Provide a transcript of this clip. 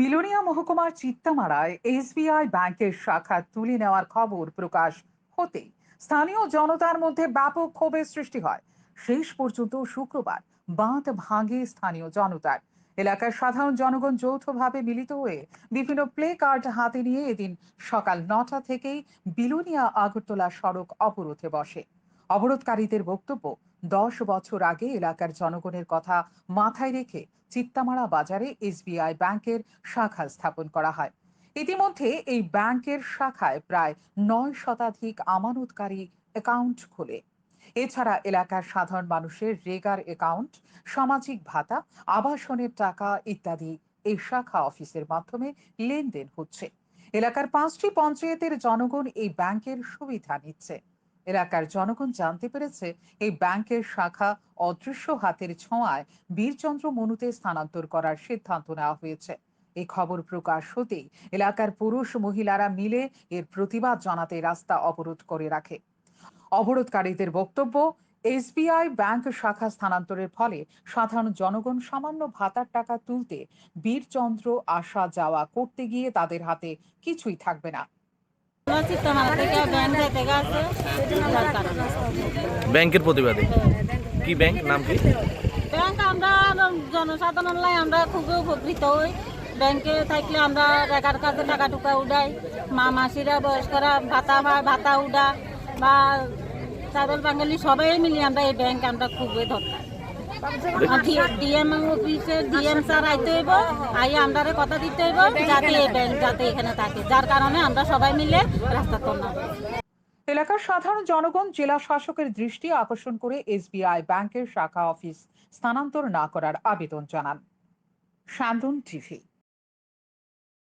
বিলোনিয়া মহকুমার চিত্তামারায় এসবিআই ব্যাংকের শাখা তুলে নেওয়ার খবর প্রকাশ হতেই স্থানীয় জনতার মধ্যে ব্যাপক ক্ষোভের সৃষ্টি হয়। শেষ পর্যন্ত শুক্রবার বাঁধ ভাঙে স্থানীয় জনতার। এলাকার সাধারণ জনগণ যৌথভাবে মিলিত হয়ে বিভিন্ন প্লে কার্ড হাতে নিয়ে এদিন সকাল নটা থেকেই বিলোনিয়া আগরতলা সড়ক অবরোধে বসে। অবরোধকারীদের বক্তব্য দশ বছর আগে এলাকার জনগণের কথা মাথায় রেখে চিত্তামারা বাজারে এসবিআই ব্যাংকের শাখা স্থাপন করা হয়। ইতিমধ্যে এই ব্যাংকের শাখায় প্রায় নয় শতাধিক আমানতকারী অ্যাকাউন্ট খোলে। এছাড়া এলাকার সাধারণ মানুষের রেগার অ্যাকাউন্ট, সামাজিক ভাতা, আবাসনের টাকা ইত্যাদি এই শাখা অফিসের মাধ্যমে লেনদেন হচ্ছে। এলাকার পাঁচটি পঞ্চায়েতের জনগণ এই ব্যাংকের সুবিধা নিচ্ছে। এলাকার জনগণ জানতে পেরেছে এই ব্যাংকের শাখা অদৃশ্য হাতের ছোঁয়ায় বীরচন্দ্র মনুতে স্থানান্তর করার সিদ্ধান্ত নেওয়া হয়েছে। এই খবর প্রকাশ হতেই এলাকার পুরুষ মহিলারা মিলে এর প্রতিবাদ জানাতে রাস্তা অবরোধ করে রাখে। অবরোধকারীদের বক্তব্য, এসবিআই ব্যাংক শাখা স্থানান্তরের ফলে সাধারণ জনগণ সামান্য ভাতার টাকা তুলতে বীরচন্দ্র আসা যাওয়া করতে গিয়ে তাদের হাতে কিছুই থাকবে না। ব্যাংকের প্রতিবাদে। কি ব্যাংক? নাম কি? ব্যাংক আমরা জনসাধারণ লাই আমরা খুবই উপকৃত হই। ব্যাংকে থাকলে আমরা রেখার কাছে টাকা টুকা উঠাই। মা মাসিরা, বয়স্করা, ভাতা পায় ভাতা উঠা বা সাধারণ বাঙালি সবাই মিলে আমরা এই ব্যাংক আমরা খুবই দরকার। ডিএম ডিএম স্যার আইতে হইব আই আমরা কথা দিতে হইব, যাতে যাতে এখানে থাকে, যার কারণে আমরা সবাই মিলে রাস্তা এলাকার সাধারণ জনগণ জেলা শাসকের দৃষ্টি আকর্ষণ করে এসবিআই ব্যাংকের শাখা অফিস স্থানান্তর না করার আবেদন জানান। শান্তন টিভি।